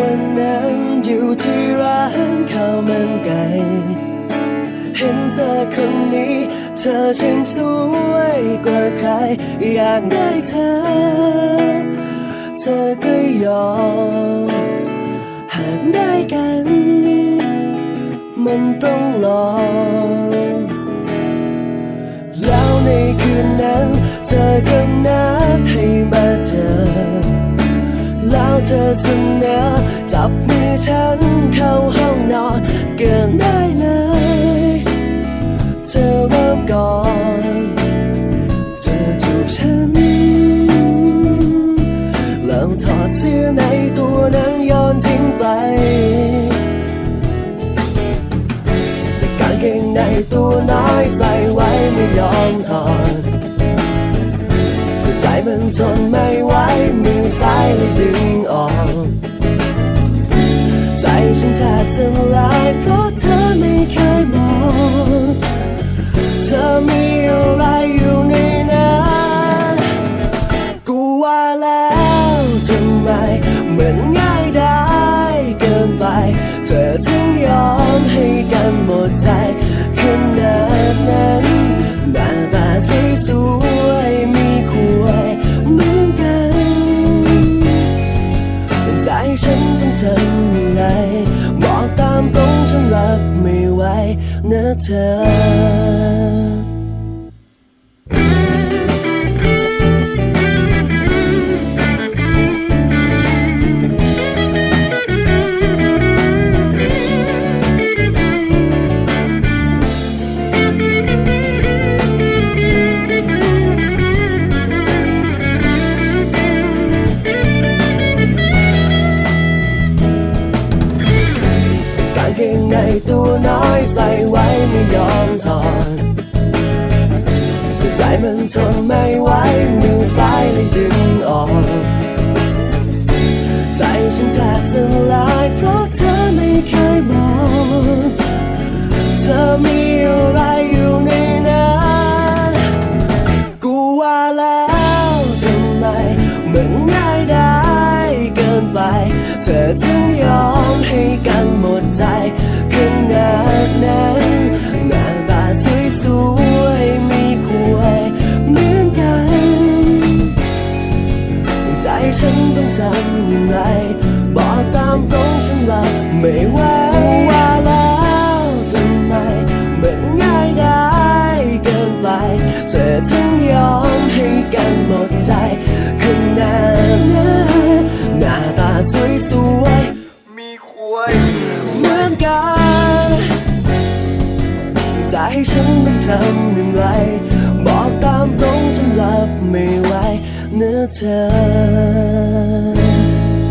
วันนั้นอยู่ที่ร้านข้าวมันไก่เห็นเธอคนนี้ เธอช่างสวยกว่าใคร อยากได้เธอ เธอก็ยอม หากได้กัน มันต้องลองแล้วในคืนนั้น เธอก็นัดให้มา ธอเสนอ จับมือฉันเข้าห้องนอนเกินได้เลย เธอเริ่มก่อน เธอจูบฉัน แล้วถอดเสื้อในตัวนั้นโยนทิ้งไป แต่กางเกงในตัวน้อยใส่ไว้ไม่ยอมถอด มันทนไม่ไหวมือซ้ายเลยดึงออก ใจฉันแทบสลายเพราะเธอไม่เคยมองเธอมี ใจฉันต้องทำยังไงบอกตามตรงฉันรับไม่ไหวนะเธอ ใส่ไว้ไม่ยอมถอดใจมันทนไม่ไหวมือซ้ายเลยดึงออก ใจฉันแทบสลายเพราะเธอไม่เคยมองเธอมีอะไรอยู่ในนั้นกูว่าแล้วทำไมมันง่ายได้เกินไป เธอถึงยอมให้กันหมด ตรงฉันละไม่ไหวว่าแล้วทำไมมันง่ายได้เกินไป เธอถึงยอมให้กันหมดใจขนาดนั้นหน้าตาสวยสวยมีควยเหมือนกันจะให้ฉันต้องทำอย่างไร บอกตามตรงฉันรับไม่ไหวเนื้อเธอ